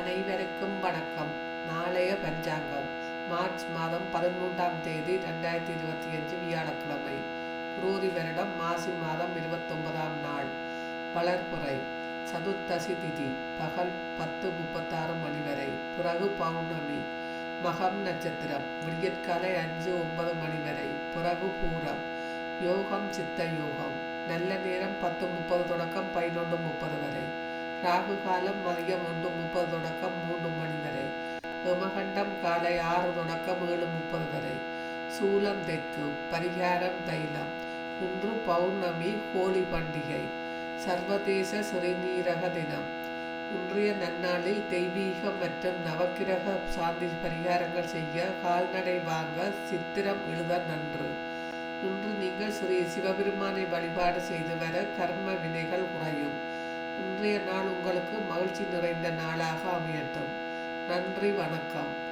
அனைவருக்கும் வணக்கம். நாளைய பஞ்சாங்கம். மார்ச் மாதம் பதிமூன்றாம் தேதி ரெண்டாயிரத்தி இருபத்தி அஞ்சு வியாழக்கிழமை. குரோதி வருடம் மாசி மாதம் இருபத்தொன்பதாம் நாள். வளர்ப்புறை சதுர்த்தசி திதி பகல் பத்து முப்பத்தாறு மணி வரை. பிறகு பௌர்ணமி. மகம் நட்சத்திரம் விடியற்காலை அஞ்சு ஒன்பது மணி வரை. பிறகு பூரம். யோகம் சித்த யோகம். நல்ல நேரம் பத்து முப்பது தொடக்கம் பதினொன்று முப்பது வரை. ராகு காலம் மதியம் ஒன்று ஹோமகண்டம் காலை ஆறு தொடக்கம் ஏழு முப்பது வரை. சூலம் தெற்கு பரிகாரம் தைலம். இன்று பௌர்ணமி ஹோலி பண்டிகை. சர்வதேச சிறுநீரக தினம். இன்றைய நன்னாளில் தெய்வீகம் மற்றும் நவக்கிரக சாந்தி பரிகாரங்கள் செய்ய கால்நடை வாங்க சித்திரம் எழுத நன்று. இன்று நீங்கள் ஸ்ரீ சிவபெருமானை வழிபாடு செய்து வர கர்ம வினைகள் குறையும். இன்றைய நாள் உங்களுக்கு மகிழ்ச்சி நிறைந்த நாளாக அமையட்டும். நன்றி வணக்கம்.